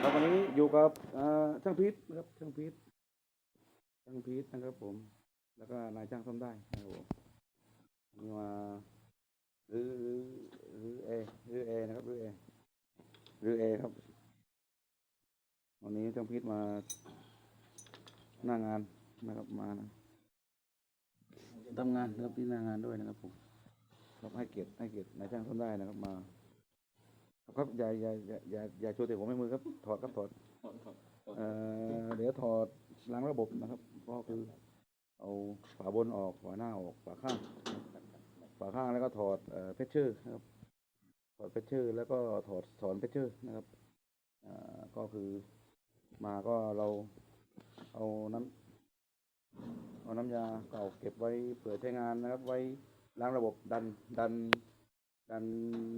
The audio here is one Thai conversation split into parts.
ครับวันนี้อยู่กับช่างพีทนะครับช่างพีทช่างพีทนะครับผม แล้วก็นายช่างซ่อมได้นะครับผมมาหรือหรือหรือเอหรือเอนะครับหรือเอหรือเอครับ วันนี้ช่างพีทมาหน้างานนะครับมานะทำงานนะครับที่หน้างานด้วยนะครับผมครับให้เกียรติให้เกียรตินายช่างซ่อมได้นะครับมา ครับอย่าอย่าอย่าอย่าอย่าโชว์แต่ผมไม่มือครับ ถอดครับถอดเอ่อเดี๋ยวถอดล้างระบบนะครับ ก็คือ เอาฝาบนออกฝาหน้าออกฝาข้างฝาข้างแล้วก็ถอดเอ่อเพชเชอร์นะครับ ถอดเพชเชอร์แล้วก็ถอดถอนเพชเชอร์นะครับอ่าก็คือมาก็เราเอาน้ำเอาน้ำยาเก่าเก็บไว้เผื่อใช้งานนะครับ ไว้ล้างระบบดันดันดัน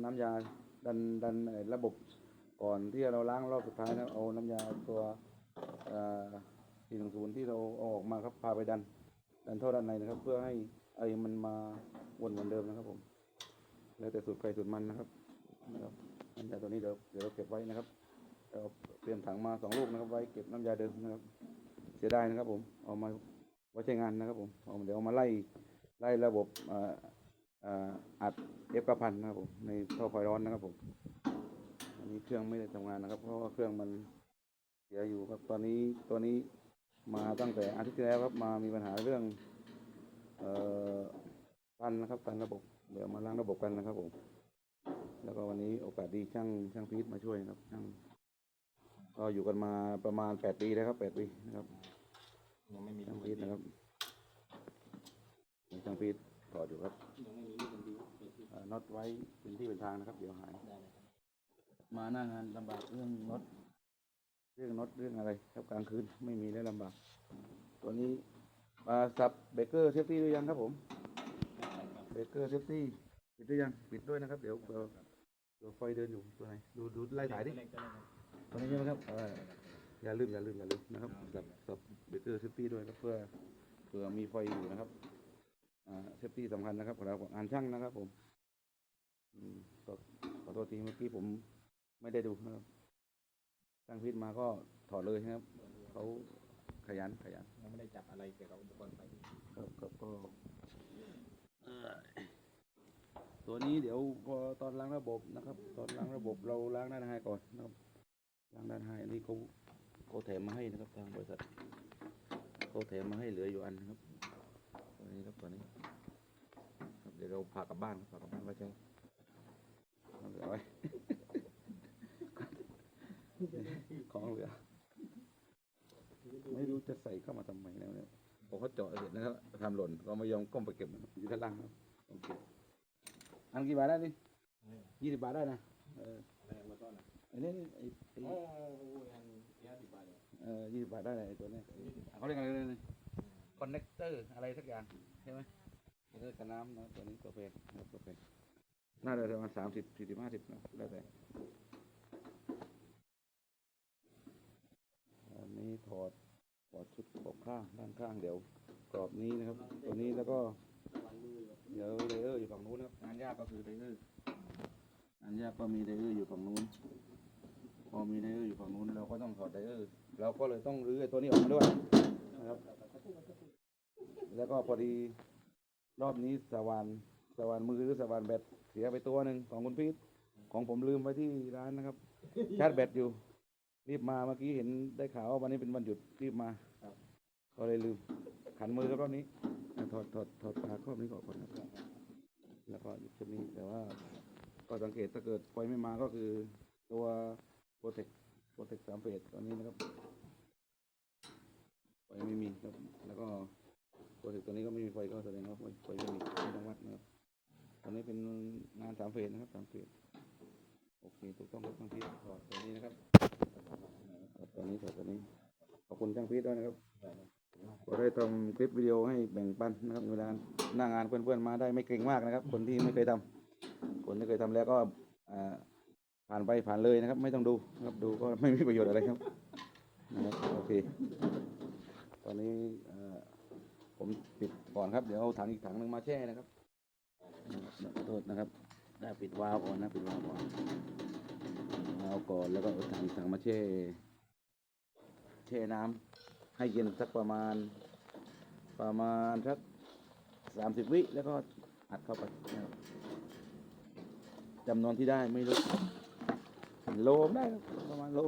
น้ำยา ดันดันระบบก่อนที่เราล้างรอบสุดท้ายนะเอาน้ำยาตัวสี่หนึ่งศูนย์ที่เราเอาออกมาครับพาไปดัน ดันท่อด้านในนะครับ เพื่อให้ไอ้มันมาวนเหมือนเดิมนะครับผม แล้วแต่สูตรใครสูตรมันนะครับนะครับน้ำยาตัวนี้เดี๋ยวเดี๋ยวเราเก็บไว้นะครับเราเตรียมถังมาสองลูกนะครับไว้เก็บน้ำยาเดิมนะครับ เสียดายนะครับผมเอามาไว้ใช้งานนะครับผมเอาเดี๋ยวเอามาไล่ไล่ระบบอ่อเอ่ออัดเอฟกระพันนะครับผมในท่อไฟร้อนนะครับผมอันนี้เครื่องไม่ได้ทำงานนะครับ เพราะว่าเครื่องมันเสียอยู่ครับตอนนี้ตัวนี้มาตั้งแต่อาทิตย์ที่แล้วครับมามีปัญหาเรื่องเอ่อตันนะครับตันระบบเดี๋ยวมาล้างระบบกันนะครับผมแล้วก็วันนี้โอกาสดีช่างช่างพีทมาช่วยนะครับช่างก็อยู่กันมาประมาณแปดปีแล้วครับแปดปีนะครับยังไม่มีช่างลูกพีทนะครับช่างพีท ถอดอยู่ครับยังไม่มีลูกกันดีเอ่อน็อตไว้เป็นที่เป็นทางนะครับ เดี๋ยวหายได้เลยครับมาหน้างานลำบากเรื่องน็อตเรื่องน็อตเรื่องอะไร ครับกลางคืนไม่มีได้ลำบาก ตัวนี้มาสับเบเกอร์เซฟตี้หรือยังครับผมเบเกอร์เซฟตี้ปิดหรือยังปิดด้วยนะครับ เดี๋ยวเดี๋ยวเดี๋ยวไฟเดินอยู่ตัวไหนดูดูไล่ถ่ายดิเล็กๆก็ได้ครับตัวนี้ใช่ไหมครับเอออย่าลืมอย่าลืมอย่าลืมนะครับสับสับเบเกอร์เซฟตี้ด้วยครับเพื่อเผื่อมีไฟอยู่นะครับอ่า เซฟตี้สำคัญนะครับของเราของงานช่างนะครับผมอืมก็ขอโทษทีเมื่อกี้ผมไม่ได้ดูนะครับช่างพิษมาก็ถอดเลยนะครับเขาขยันขยันยังไม่ได้จับอะไรเกี่ยวกับอุปกรณ์ไฟครับครับก็เอ่อตัวนี้เดี๋ยวพอตอนล้างระบบนะครับ ตอนล้างระบบเราล้างด้านไฮก่อนนะครับล้างด้านไฮอันนี้เขาเขาแถมมาให้นะครับ ทางบริษัทเขาแถมมาให้เหลืออยู่อันนะครับ ตัวนี้ครับตัวนี้ครับเดี๋ยวเราพากลับบ้านพากลับบ้านไว้ใช้เอาเหลือไว้ ของเหลือ ไม่รู้จะใส่เข้ามาทำไมแล้วเนี่ยพอเขาเจาะเสร็จนะครับทำหล่นก็ไม่ยอมก้มไปเก็บอยู่ด้านล่างครับโอเคอันกี่บาทได้นี่ยี่สิบบาทได้นะเอออะไรมาต้อนนะอันนี้ไอ้ไอ้โอ้โหอันห้าสิบบาทเออยี่สิบบาทได้ไอ้ตัวเนี้ยเขาเรียกอะไรเลย คอนเนคเตอร์อะไรสักอย่างใช่ไหมคอนเนคเตอร์กับน้ำนะตัวนี้ตัวเพลนะครับตัวเพลน่าจะประมาณสามสิบสี่สิบห้าสิบนะแล้วแต่อันนี้ถอดถอดชุดขอบข้างด้านข้างเดี๋ยวกรอบนี้นะครับ ตัวนี้แล้วก็เดี๋ยวเลเยอร์อยู่ฝั่งนู้นนะครับงานยากก็คือเลเยอร์งานยากก็มีเลเยอร์อยู่ฝั่งนู้นพอมีเลเยอร์อยู่ฝั่งนู้นเราก็ต้องถอดเลเยอร์เราก็เลยต้องรื้อตัวนี้ออกมาด้วยนะครับ แล้วก็พอดีรอบนี้สว่านสว่านมือหรือสว่านแบตเสียไปตัวหนึ่งของคุณพีทของผมลืมไว้ที่ร้านนะครับ ชาร์จแบตอยู่ รีบมาเมื่อกี้เห็นได้ข่าวว่าวันนี้เป็นวันหยุดรีบมาก็เลยลืมขันมือครับรอบนี้ถอดถอดถอดปาครอบนี้ก่อนครับแล้วก็หยุดชุดนี้แต่ว่าก็สังเกตถ้าเกิดไฟไม่มาก็คือตัวโปรเทคโปรเทคสามเฟสตัวนี้นะครับไฟไม่มีครับแล้วก็ ตัวนี้ก็ไม่มีไฟก็แสดงว่าไฟไฟไม่มีไม่ต้องวัดนะครับตอนนี้เป็นงานสามเฟสนะครับสามเฟสโอเคถูกต้องครับช่างพีทถอดตัวนี้นะครับถอดตัวนี้ถอดตัวนี้ขอบคุณช่างพีทด้วยนะครับก็ได้ทำคลิปวิดีโอให้แบ่งปันนะครับเวลาหน้างานเพื่อนๆมาได้ไม่เก่งมากนะครับ คนที่ไม่เคยทำคนที่เคยทำแล้วก็ผ่านไปผ่านเลยนะครับ ไม่ต้องดูนะครับดูก็ไม่มีประโยชน์อะไรครับนะครับโอเคตอนนี้อ่อ ผมปิดก่อนครับ เดี๋ยวเอาถังอีกถังหนึ่งมาแช่นะครับโทษนะครับ ได้ปิดวาล์วก่อนนะปิดวาล์วก่อนวาล์วเอาก่อนแล้วก็เอาถังถังมาแช่ แช่น้ำให้เย็นสักประมาณ ประมาณสักสามสิบวิแล้วก็อัดเข้าไปนะครับจำนวนที่ได้ไม่รู้โลได้ประมาณโล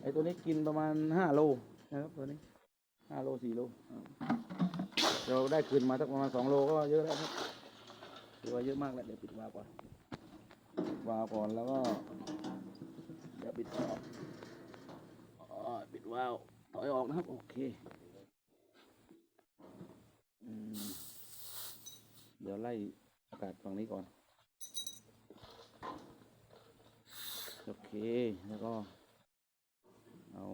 ไอตัวนี้กินประมาณห้าโลนะครับตัวนี้ ห้าโลสี่โลเราได้คืนมาสักประมาณสองโลก็เยอะแล้วครับถือว่าเยอะมากแล้วเดี๋ยวปิดวาก่อนวาก่อนแล้วก็เดี๋ยวปิดออปิดวาถอยออกนะครับ โอเคเดี๋ยวไล่อากาศฝั่งนี้ก่อน โอเค แล้วก็ เอา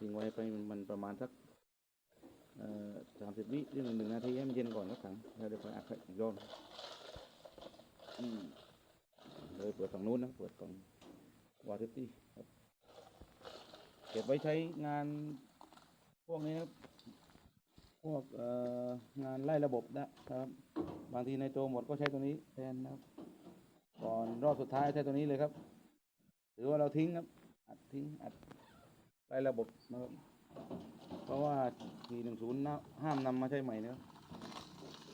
ทิ้งไว้ไปมันประมาณสักสามสิบวิหรือหนึ่งนาทีให้มันเย็นก่อนก็ถังแล้วเดี๋ยวค่อยอัดอีกรอบอืมเลยเปิดฝั่งนู้นนะเปิดฝั่งวาเทตี้ครับเก็บไว้ใช้งานพวกนี้ครับพวกงานไล่ระบบนะครับ บางทีในตัวหมดก็ใช้ตัวนี้แทนนะครับก่อนรอบสุดท้ายใช้ตัวนี้เลยครับ หรือว่าเราทิ้งครับ อัดทิ้งอัด ไล่ระบบนะครับเพราะว่าทีหนึ่งศูนย์ห้ามนำมาใช้ใหม่นะครับ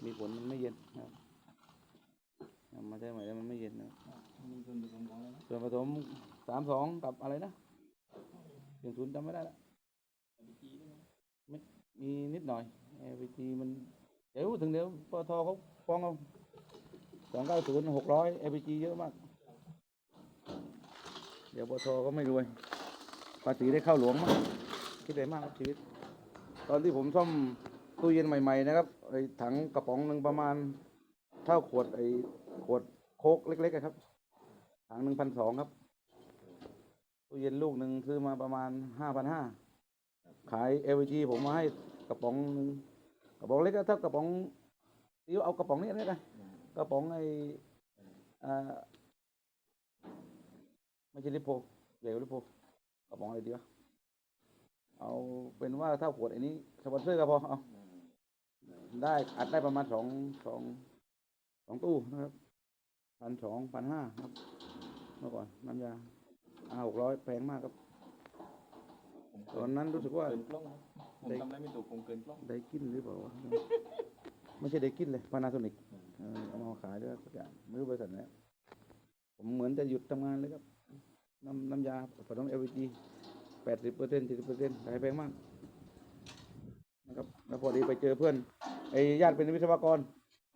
มีผลมันไม่เย็นนะครับนำมาใช้ใหม่แล้วมันไม่เย็นนะครับมีส่วนผสมของอะไรนะส่วนผสมสามสองกับอะไรนะหนึ่งศูนย์จำไม่ได้ละ LPG ด้วยนะมีนิดหน่อย LPG มันเดี๋ยวถึงเดี๋ยวปตทเขาฟ้องเอาสองเก้าศูนย์หกร้อย LPG เยอะมาก เดี๋ยวปตทก็ไม่รวย ภาษีได้เข้าหลวงมากคิดได้มากครับชีวิต ตอนที่ผมซ่อมตู้เย็นใหม่ ๆ นะครับไอ้ถังกระป๋องหนึ่งประมาณ เท่าขวดไอ้ขวดโคกเล็กๆครับ ถังหนึ่งพันสองครับตู้เย็นลูกหนึ่งซื้อมาประมาณห้าพันห้าขาย LPG ผมมาให้กระป๋องหนึ่งกระป๋องเล็กก็เท่ากระป๋องที่เอากระป๋องนี้นี่กันกระป๋องไอ้อ่าไม่ใช่ลิโพเหลวลิโพ กระป๋องอะไรดีวะเอาเป็นว่าเท่าขวดอันนี้สปอนเซอร์ก็พอเอาได้อัดได้ประมาณสองสองสองตู้นะครับพันสองพันห้าครับ เมื่อก่อนน้ำยาอาหกร้อยแพงมากครับผมตอนนั้นรู้สึกว่าเกินกล้องนะผมได้ทำอะไรไม่ถูกผมเกินกล้องไดกินหรือเปล่าวะ ไม่ใช่ไดกินเลยพานาโซนิกเอามาขายด้วยสักอย่างไม่รู้บริษัทไหนผมเหมือนจะหยุดทำงานเลยครับ น้ำน้ำยาผสม LPG แปดสิบเปอร์เซ็นต์สี่สิบเปอร์เซ็นต์ขายแพงมากนะครับแล้วพอดีไปเจอเพื่อนไอ้ญาติเป็นวิศวกร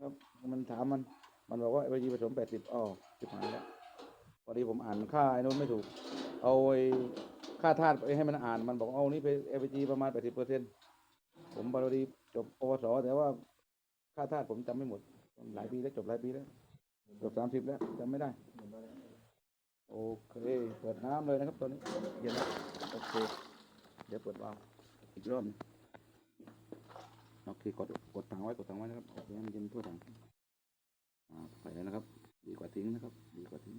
ครับมันถามมันมันบอกว่า LPG ผสมแปดสิบอ๋อสิบหายแล้วพอดีผมอ่านค่าไอ้นู้นไม่ถูก เอาไอ้ค่าธาตุไปให้มันอ่านมันบอกเอานี่ไป LPG ประมาณแปดสิบเปอร์เซ็นต์ผมพอดีจบปวสแต่ว่าค่าทาสผมจำไม่หมดหลายปีแล้วจบหลายปีแล้วจบสามสิบแล้วจำไม่ได้ โอเค เปิดน้ำเลยนะครับตอนนี้เย็นแล้วโอเค เดี๋ยวเปิดวาล์วอีกรอบหนึ่งโอเคกดกดถังไว้กดถังไว้นะครับโอเคมันเย็นทั่วถังอ่าไปแล้วนะครับ ดีกว่าทิ้งนะครับ ดีกว่าทิ้ง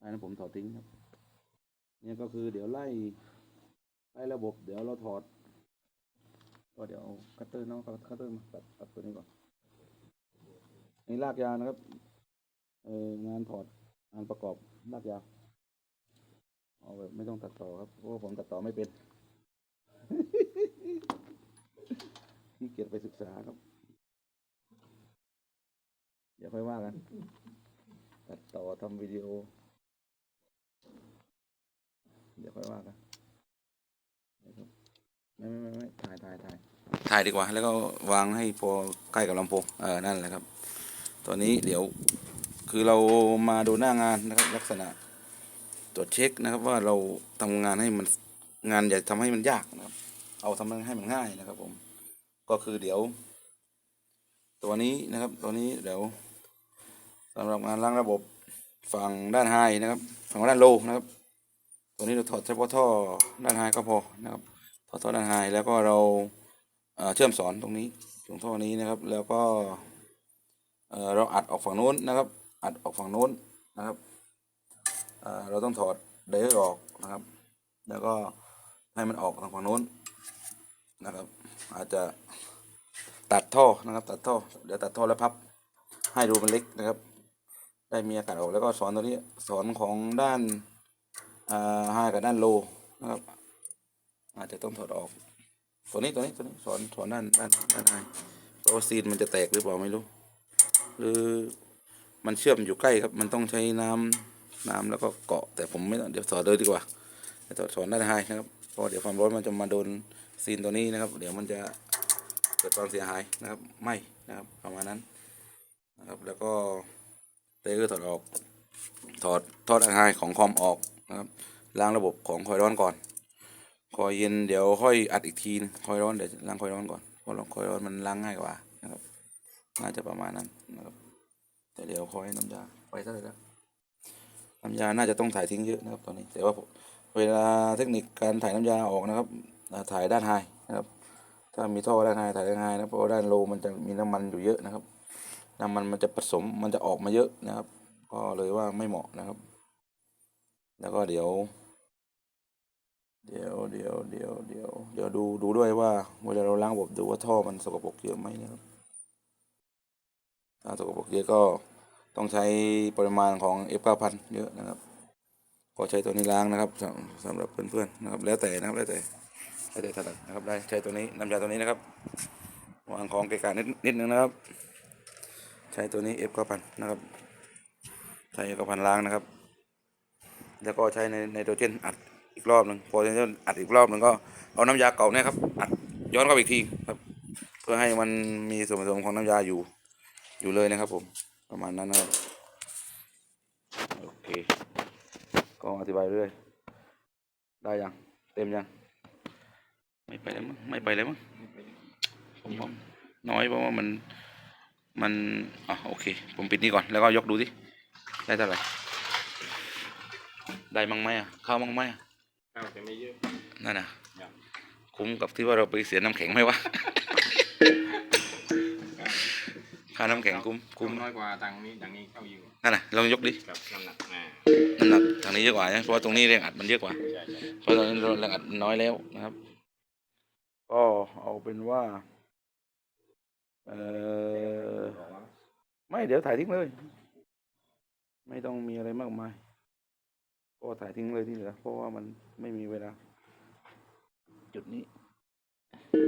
อันนั้นผมถอดทิ้งครับเนี่ยก็คือเดี๋ยวไล่ไล่ระบบ เดี๋ยวเราถอด ก็เดี๋ยวเอาคัตเตอร์น้องคัตเตอร์มาตัดตัดตัวนี้ก่อนนี่ลากยานะครับเอองานถอดงานประกอบ ลากยาวเอาแบบไม่ต้องตัดต่อครับเพราะผมตัดต่อไม่เป็นขี้เกียจไปศึกษาครับเดี๋ยวค่อยว่ากัน ตัดต่อทำวิดีโอเดี๋ยวค่อยว่ากันไม่ไม่ไม่ไม่ถ่ายถ่ายถ่ายถ่ายดีกว่า แล้วก็วางให้พอใกล้กับลำโพงเออนั่นแหละครับตัวนี้เดี๋ยว คือเรามาดูหน้างานนะครับ ลักษณะตรวจเช็คนะครับ ว่าเราทำงานให้มันงานอย่าทำให้มันยากนะครับ เอาทำให้มันง่ายนะครับ ผม ก็คือเดี๋ยว ตัวนี้นะครับ ตัวนี้เดี๋ยวสำหรับงานล้างระบบฝั่งด้านไฮนะครับ ฝั่งด้านโลนะครับ ตัวนี้เราถอดเฉพาะท่อด้านไฮก็พอนะครับถอดท่อด้านไฮแล้วก็เราเชื่อมสอนตรงนี้ตรงท่อนี้นะครับ แล้วก็เอ่อเราอัดออกฝั่งโน้นนะครับ อัดออกฝั่งโน้นนะครับเเราต้องถอดไดเออร์ออกนะครับ แล้วก็ให้มันออกทางฝั่งโน้นนะครับ อาจจะตัดท่อนะครับ ตัดท่อเดี๋ยวตัดท่อแล้วพับให้รูมันเล็กนะครับ ได้มีอากาศออกแล้วก็สอนตัวนี้สอนของด้านอ่าไฮกับด้านโลนะครับ อาจจะต้องถอดออกตัวนี้ตัวนี้ตัวนี้สอนสอนด้านด้านด้านไฮเพราะว่าซีนมันจะแตกหรือเปล่าไม่รู้ หรือ มันเชื่อมอยู่ใกล้ครับ มันต้องใช้น้ำน้ำแล้วก็เกาะ แต่ผมไม่เดี๋ยวสอนเลยดีกว่าเดี๋ยวสอนด้านไฮนะครับเพราะเดี๋ยวความร้อนมันจะมาโดนซีนตัวนี้นะครับ เดี๋ยวมันจะเกิดความเสียหายนะครับไหมนะครับประมาณนั้นนะครับแล้วก็เตะก็ถอดออกถอดทอดไฮของคอมออกนะครับล้างระบบของคอยร้อนก่อนคอยเย็นเดี๋ยวค่อยอัดอีกทีคอยร้อนเดี๋ยวล้างคอยร้อนก่อนเพราะคอยร้อนมันล้างง่ายกว่านะครับน่าจะประมาณนั้นนะครับ แต่เดี๋ยวคอยน้ำยาไปเท่าไหร่แล้วน้ำยาน่าจะต้องถ่ายทิ้งเยอะนะครับตอนนี้ แต่ว่าเวลาเทคนิคการถ่ายน้ำยาออกนะครับถ่ายด้านไฮนะครับ ถ้ามีท่อด้านไฮถ่ายด้านไฮนะเพราะด้านโลมันจะมีน้ำมันอยู่เยอะนะครับ น้ำมันมันจะผสมมันจะออกมาเยอะนะครับ ก็เลยว่าไม่เหมาะนะครับ แล้วก็เดี๋ยว เดี๋ยวเดี๋ยวเดี๋ยวเดี๋ยวเดี๋ยวดูดูด้วยว่าเวลาเราล้างระบบดูว่าท่อมันสกปรกเยอะไหมนะครับ ถ้าสกปรกเยอะก็ต้องใช้ปริมาณของ F 9,000 เยอะนะครับก็ใช้ตัวนี้ล้างนะครับสำหรับเพื่อนๆนะครับ แล้วแต่นะครับแล้วแต่แล้วแต่ถนัดนะครับได้ใช้ตัวนี้น้ำยาตัวนี้นะครับวางของเกะกะนิดนิดนึงนะครับ ใช้ตัวนี้ F 9,000 นะครับใช้ F 9,000 ล้างนะครับ แล้วก็ใช้ในไนโตรเจนอัดอีกรอบหนึ่งพอไนโตรเจนอัดอีกรอบหนึ่งก็เอาน้ำยาเก่าเนี่ยครับอัดย้อนเข้าไปอีกทีครับ เพื่อให้มันมีส่วนผสมของน้ำยาอยู่ อยู่เลยนะครับผมประมาณนั้นนะครับโอเค ก็อธิบายเรื่อย ได้ยัง เต็มยัง ไม่ไปแล้วมั้งไม่ไปแล้วมั้งผมว่าน้อยเพราะว่ามันมันอะโอเค ผมปิดนี่ก่อนแล้วก็ยกดูสิได้เท่าไหร่ได้มั้งไหมอะเข้ามั้งไหมอะข้าวจะไม่เยอะนั่นน่ะยังคุ้มกับที่ว่าเราไปเสียน้ำแข็งไหมวะ ค่าน้ำแข็งคุ้มคุ้มน้อยกว่าตังค์นี้อย่างนี้เข้าอยู่นั่นน่ะลองยกดิกับน้ำหนักอ่าน้ำหนักทางนี้เยอะกว่าใช่ไหมเพราะว่าตรงนี้แรงอัดมันเยอะกว่าใช่ใช่เพราะตอนนี้เราแรงอัดน้อยแล้วนะครับ ก็เอาเป็นว่าเออไม่เดี๋ยวถ่ายทิ้งเลย ไม่ต้องมีอะไรมากมายก็ถ่ายทิ้งเลยที่เหลือเพราะว่ามันไม่มีเวลา จุดนี้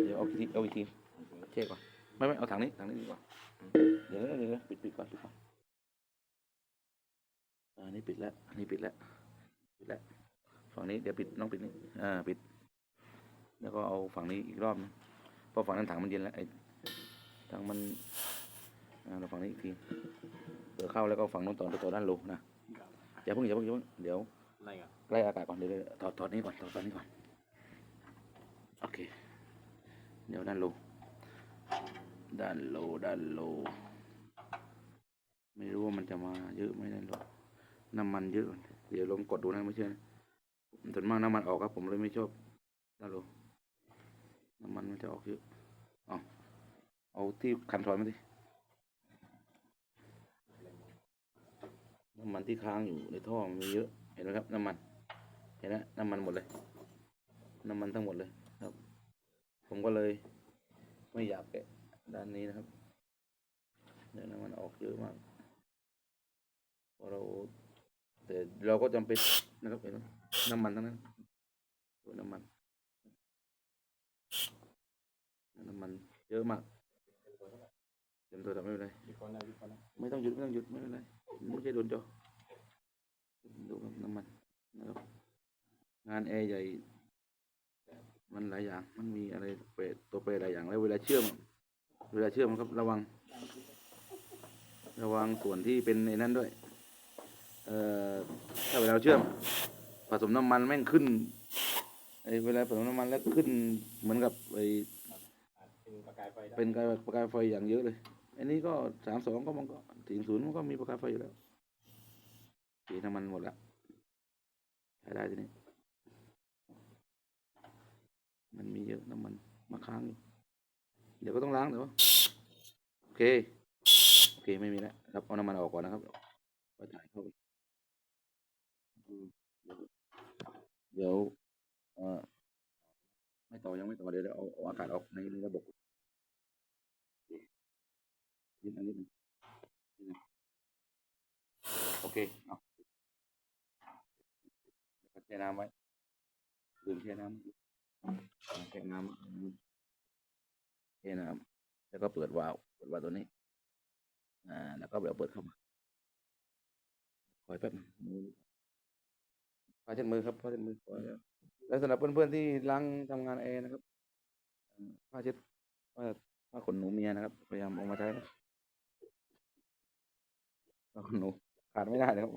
เดี๋ยวเอาอีกทีเอาอีกทีเช็คก่อนไม่ไม่เอาถังนี้ถังนี้ดีกว่า เดี๋ยวนะเดี๋ยวนะปิดปิดก่อนปิดก่อนอ่านี่ปิดแล้วอันนี้ปิดแล้วปิดแล้วฝั่งนี้เดี๋ยวปิดน้องปิดนี่อ่าปิด แล้วก็เอาฝั่งนี้อีกรอบนึงเพราะฝั่งนั้นถังมันเย็นแล้วไอ้ถังมันอ่าเราฝั่งนี้อีกทีเปิดเข้าแล้วก็ฝั่งนู้นต่อต่อด้านโลนะอย่าเพิ่งอย่าเพิ่งอย่าเพิ่งเดี๋ยวไล่อากาศก่อนเดี๋ยวเดี๋ยวถอดถอดนี้ก่อนถอดตอนนี้ก่อนโอเคเดี๋ยวด้านโล ด้านโลด้านโล ไม่รู้ว่ามันจะมาเยอะไหมนั่นหรอกน้ำมันเยอะ เดี๋ยวลองกดดูนะไม่เชื่อส่วนมากน้ำมันออกครับผมเลยไม่ชอบด้านโลน้ำมันมันจะออกเยอะเอาเอาที่คันถอยมาดิน้ำมันที่ค้างอยู่ในท่อมันมีเยอะเห็นไหมครับ น้ำมัน เห็นไหมน้ำมันหมดเลย น้ำมันทั้งหมดเลยครับ ผมก็เลยไม่อยากแกะ ด้านนี้นะครับเดี๋ยวน้ำมันออกเยอะมากพอเราแต่เราก็จำเป็นนะครับเห็นไหมน้ำมันทั้งนั้นตัวน้ำมันน้ำมันเยอะมากเต็มตัวแต่ไม่เป็นไรไม่ต้องหยุดไม่ต้องหยุดไม่เป็นไรไม่ใช่โดนจอดูครับน้ำมันนะครับงานแอร์ใหญ่ มันหลายอย่าง มันมีอะไรเปรตตัวเปรตหลายอย่างแล้วเวลาเชื่อม เวลาเชื่อมครับระวัง ระวังส่วนที่เป็นในนั้นด้วย เอ่อถ้าเวลาเชื่อม ผสมน้ำมันแม่งขึ้นไอ้เวลาผสมน้ำมันแล้วขึ้นเหมือนกับไอ้เป็นประกายไฟได้เป็นการประกายไฟอย่างเยอะเลย อันนี้ก็สามสองก็มันก็ถึงศูนย์มันก็มีประกายไฟอยู่แล้วสีน้ำมันหมดละใช้ได้ทีนี้ มันมีเยอะน้ำมันมาค้างอยู่ เดี๋ยวก็ต้องล้างแต่ว่าโอเคโอเคไม่มีแล้วครับเอาน้ำมันออกก่อนนะครับก็ถ่ายเข้าไปเดี๋ยวเอ่อไม่ต่อยังไม่ต่อเดี๋ยวเอาเอาอากาศออกในในระบบนิดนึงนิดนึงโอเคเอาเดี๋ยวแช่น้ำไว้ลืมแช่น้ำแช่น้ำ แช่น้ำแล้วก็เปิดวาล์วเปิดวาล์วตัวนี้ อ่า แล้วก็เดี๋ยวเปิดเข้ามาคอยแป๊บมือผ้าเช็ดมือครับผ้าเช็ดมือคอยแล้วสำหรับเพื่อนๆที่ล้างทำงานแอร์นะครับอ่าผ้าเช็ดผ้าผ้าขนหนูเมียนะครับ พยายามเอามาใช้นะผ้าขนหนูขาดไม่ได้นะครับ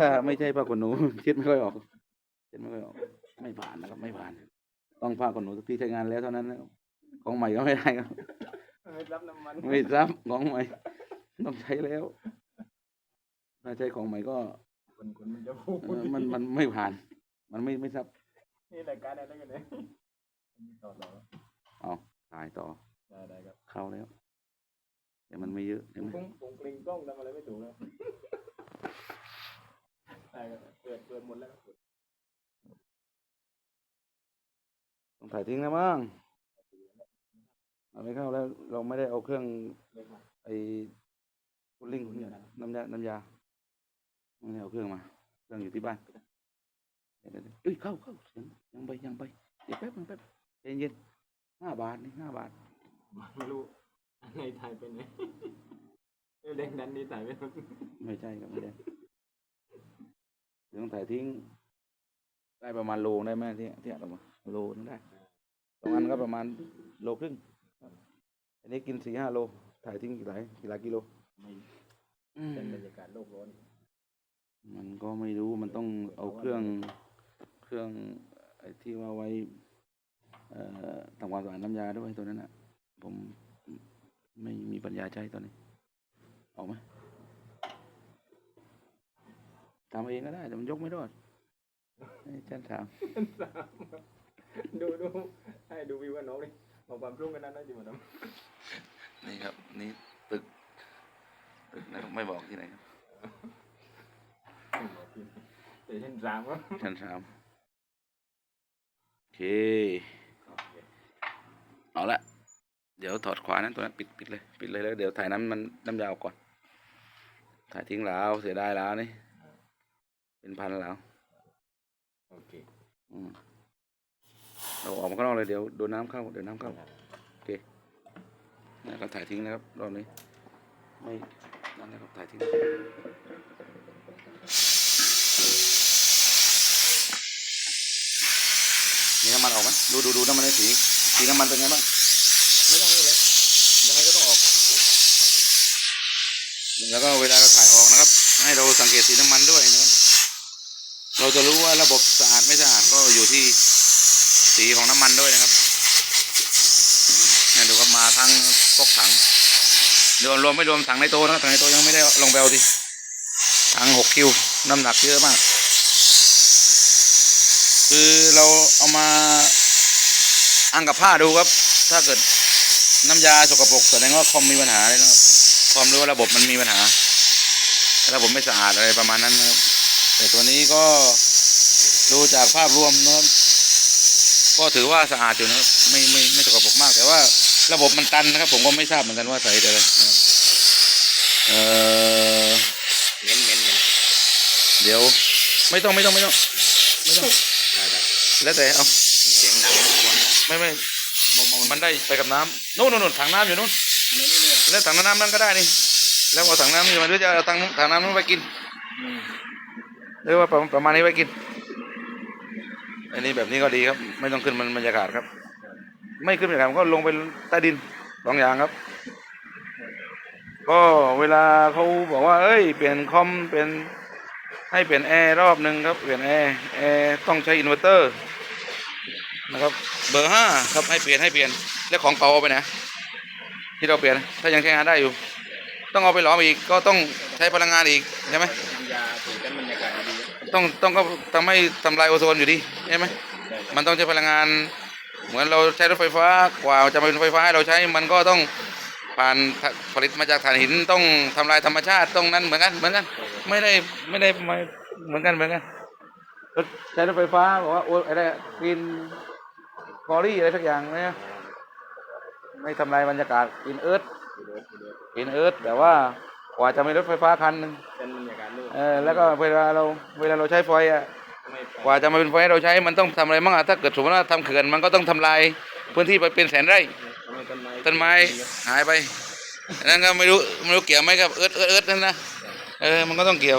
ถ้าไม่ใช่ผ้าขนหนูเช็ดไม่ค่อยออกเช็ดไม่ค่อยออก ไม่ผ่านนะครับ ไม่ผ่าน ต้องผ้าขนหนูที่ใช้งานแล้วเท่านั้นนะครับ ของใหม่ก็ไม่ได้ครับ ไม่รับน้ำมันไม่รับของใหม่ ต้องใช้แล้ว ถ้าใช้ของใหม่ก็คนคนมันจะพูดเอ่อมันมันไม่ผ่าน มันไม่ไม่ซับนี่รายการอะไรกันเนี่ยต่อต่อเอาถ่ายต่อได้ได้ครับเข้าแล้ว แต่มันไม่เยอะใช่ไหมปุ้งปุ้งกลิ้งกล้องทำอะไรไม่ถูกแล้วได้ครับเปิดเปิดหมดแล้วครับ ต้องถ่ายทิ้งนะมั้ง เอาไม่เข้าแล้วเราไม่ได้เอาเครื่องเล็กมาไอ้คูลิ่งน้ำยา น้ำยาไม่ได้เอาเครื่องมา เครื่องอยู่ที่บ้านเดี๋ยวเดี๋ยวเดี๋ยวเอ้ยเข้าเข้าเสียงยังไปยังไปเดี๋ยวแป๊บนึงแป๊บใจเย็นห้าบาทนี่ห้าบาทไม่รู้ไงถ่ายไปไหนเออเด็กนั้นนี่ถ่ายไปไหนไม่ใช่ครับไม่ใช่เดี๋ยวต้องถ่ายทิ้ง ได้ประมาณโลได้ไหมที่ที่อัดออกมาโลนึงได้สองอันก็ประมาณโลครึ่ง อันนี้กินสี่ห้าโล ถ่ายทิ้งกี่หลายกี่หลายกิโล ไม่อืมเป็นบรรยากาศโลกร้อน มันก็ไม่รู้มันต้องเอาเครื่องเครื่องไอ้ที่ว่าไว้เอ่อทำความสะอาดน้ำยาด้วยตัวนั้นอะ ผมไม่มีปัญญาใช้ตอนนี้ ออกไหมทำเองก็ได้แต่มันยกไม่รอดให้ฉันถาม ดูดูให้ดูวิวกันน้องดิ บอกความรุ่งกันนั้นนะจิ๋มน้องนี่ครับ นี่ตึก ตึกนะครับไม่บอกที่ไหนครับเดี๋ยวเช่นสามครับชั้นสามโอเคเอาละเดี๋ยวถอดขวานั้นตัวนั้นปิดปิดเลย ปิดเลยแล้วเดี๋ยวถ่ายน้ำมันน้ำยาวก่อน ถ่ายทิ้งแล้วเสียดายแล้วนี่ เป็นพันแล้วโอเค อืม เราออกมาข้างนอกเลยเดี๋ยวโดนน้ำเข้าเดี๋ยวน้ำเข้านี่ก็ถ่ายทิ้งนะครับรอบนี้ไม่นั่นนะครับถ่ายทิ้งมีน้ำมันออกไหมดูดูดูน้ำมันในสีสีน้ำมันเป็นไงบ้างไม่ต้องเลยยังไงก็ต้องออก แล้วก็เวลาเราถ่ายออกนะครับ ให้เราสังเกตสีน้ำมันด้วยนะครับ เราจะรู้ว่าระบบสะอาดไม่สะอาดก็อยู่ที่ สีของน้ำมันด้วยนะครับนี่ดูครับมาทั้งพกถังรวมรวมไม่รวมถังในโตนะครับถังในโตยังไม่ได้ลงไปเอาดิถังหกคิวน้ำหนักเยอะมาก คือเราเอามาอังกับผ้าดูครับ ถ้าเกิดน้ำยาสกปรกแสดงว่าคอมมีปัญหาเลยนะครับคอมรือว่าระบบมันมีปัญหาระบบไม่สะอาดอะไรประมาณนั้นนะครับแต่ตัวนี้ก็ดูจากภาพรวมนะครับ ก็ถือว่าสะอาดอยู่นะครับไม่ไม่ไม่สกปรกมาก แต่ว่าระบบมันตันนะครับ ผมก็ไม่ทราบเหมือนกันว่าใส่อะไรนะครับเออเน้นเน้นเน้นเดี๋ยว ไม่ต้องไม่ต้องไม่ต้องไม่ต้องได้ได้แล้วแต่เอาเสียงดังนะวันไม่ไม่เบาๆมันได้ไปกับน้ำนู่นนู่นนู่นถังน้ำอยู่นู่นอะไรนี่เลยแล้วถังน้ำนั้นก็ได้นี่แล้วเอาถังน้ำนี่มาหรือจะเอาถังถังน้ำนั้นไปกินอืมหรือว่าประประมาณนี้ไปกิน อันนี้แบบนี้ก็ดีครับ ไม่ต้องขึ้นมันบรรยากาศครับ ไม่ขึ้นบรรยากาศก็ลงไปใต้ดินสองอย่างครับ ก็เวลาเขาบอกว่า เอ้ย เปลี่ยนคอมเปลี่ยนให้เปลี่ยนแอร์รอบหนึ่งครับเปลี่ยนแอร์แอร์ต้องใช้อินเวอร์เตอร์นะครับเบอร์ห้าครับให้เปลี่ยนให้เปลี่ยนแล้วของเก่าเอาไปไหนที่เราเปลี่ยนถ้ายังใช้งานได้อยู่ ต้องเอาไปหลอมอีกก็ต้องใช้พลังงานอีกใช่ไหม ต้องต้องก็ทำให้ทำลายโอโซนอยู่ดีใช่ไหมได้ครับมันต้องใช้พลังงาน เหมือนเราใช้รถไฟฟ้ากว่าจะมาเป็นไฟฟ้าให้เราใช้มันก็ต้องผ่านผลิตมาจากถ่านหินต้องทำลายธรรมชาติต้องนั้นเหมือนกันเหมือนกัน ไม่ได้ไม่ได้ไม่เหมือนกันเหมือนกันรถใช้รถไฟฟ้าบอกว่าโอ้ยอะไรกินคอรี่อะไรสักอย่างเนี่ยไม่ทำลายบรรยากาศกินเอิร์ธดูดูดูดูกินเอิร์ธแต่ว่าพกว่าจะมีรถไฟฟ้าคันหนึ่ง เออแล้วก็เวลาเราเวลาเราใช้ไฟอะกว่าจะมาเป็นไฟเราใช้มันต้องทำอะไรบ้างอะถ้าเกิดสมมติว่าทำเขื่อนมันก็ต้องทำลายพื้นที่ไปเป็นแสนไร่ต้นไม้ต้นไม้หายไปอันนั่นก็ไม่รู้ไม่รู้เกี่ยวไหมกับเอิร์ดเอิร์ดเอิร์ดนั่นนะเออมันก็ต้องเกี่ยว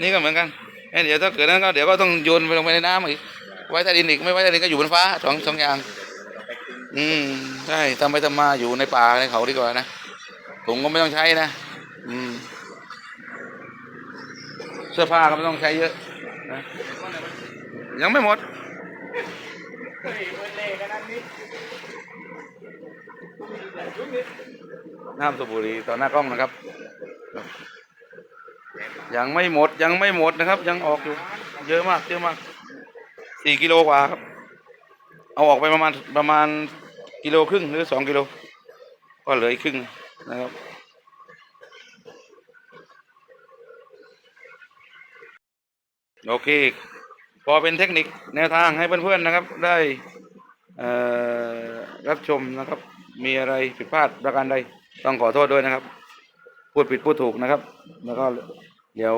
นี่ก็เหมือนกันเอ้ยเดี๋ยวถ้าเกิดนั้นก็เดี๋ยวก็ต้องโยนไปลงไปในน้ำอีกไว้ใต้ดินอีกไม่ไว้ใต้ดินก็อยู่บนฟ้าสองสองอย่าง อืมใช่ทำไปทำมาอยู่ในป่าในเขาดีกว่านะผมก็ไม่ต้องใช้นะอืม เสื้อผ้าก็ไม่ต้องใช้เยอะนะยังไม่หมดเฮ้ยเปิดเล่ขนาดนี้น้ำสบูรีต่อหน้ากล้องนะครับ ยังไม่หมดยังไม่หมดนะครับ ยังออกอยู่ เยอะมากเยอะมากสี่กิโลกว่าครับ เอาออกไปประมาณประมาณกิโลครึ่งหรือสองกิโล ก็เหลืออีกครึ่งนะครับ โอเค พอเป็นเทคนิคแนวทางให้เพื่อนๆนะครับ ได้รับชมนะครับ มีอะไรผิดพลาดประการใดต้องขอโทษด้วยนะครับ พูดผิดพูดถูกนะครับ แล้วก็เดี๋ยว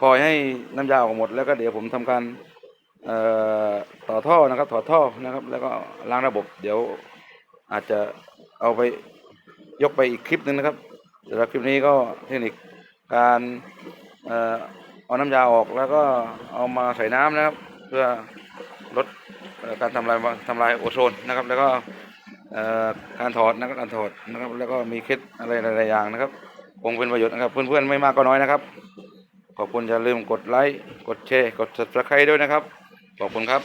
คอยให้น้ำยาออกหมดแล้วก็เดี๋ยวผมทำการต่อท่อนะครับถอดท่อนะครับ แล้วก็ล้างระบบ เดี๋ยวอาจจะเอาไปยกไปอีกคลิปหนึ่งนะครับสำหรับคลิปนี้ก็เทคนิคการ เอาน้ำยาออกแล้วก็เอามาใส่น้ำนะครับ เพื่อลดการทำลายทำลายโอโซนนะครับ แล้วก็การถอดนะครับการถอดนะครับ แล้วก็มีเคล็ดอะไรหลายๆอย่างนะครับคงเป็นประโยชน์นะครับ เพื่อนๆไม่มากก็น้อยนะครับ ขอบคุณอย่าลืมกดไลค์กดแชร์กด subscribe ด้วยนะครับ ขอบคุณครับ